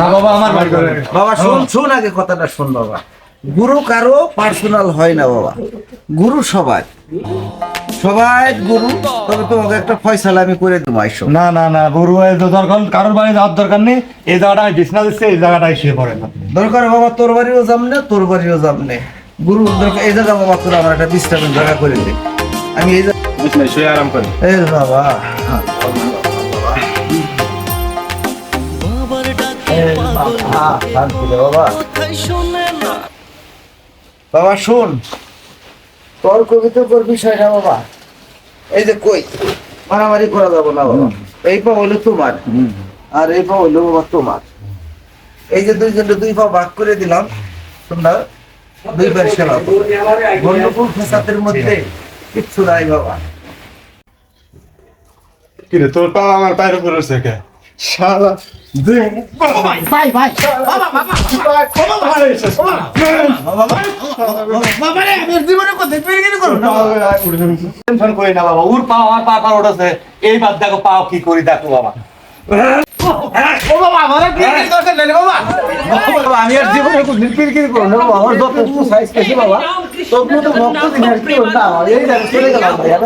না বাবা আমার বাড়ি করে বাবা শুন শুন আগে কথাটা শুন বাবা। গুরু কারও পার্সোনাল হয় না বাবা। গুরু সবাই। সবাই গুরু তবে তোমাকে একটা ফয়সালা আমি করে দেবো আইসো। না না না গরু দরকার কারোর বাড়ি যাওয়ার দরকার নেই। এই জায়গাটায় বিছনা দিচ্ছে এই জায়গাটায় শুয়ে পড়ে না। দরকার বাবা তোর বাড়িও যামনে তোর বাড়িও যামনে গুরু দরকার এই জায়গা বাবা তোর আমার একটা বিশ্রামের জায়গা করে দে। আমি এই জায়গা শুয়ে আরাম এই বাবা এই বাবা, শোন। তোর কবিতা তোর বিষয় না বাবা। এই যে কই? মারামারি করা যাব না বাবা। এই পা হইল তোমার। আর এই পা হইল বাবা তোমার। এই যে দুইজনে দুই পা ভাগ করে দিলাম তোমরা দুই পাশে করো। গন্ডগোল ফেসাদের মধ্যে কিচ্ছু নাই বাবা। কিরে তোর পা আমার পায়ের উপর রয়েছে কে শালা টেনশন করি না বাবা বাদ দেখো পাও কি করি দেখো বাবা আমি আর জীবনে না বাবা। সাইজ বাবা ভক্ত দিন আর কি এই চলে ভাই।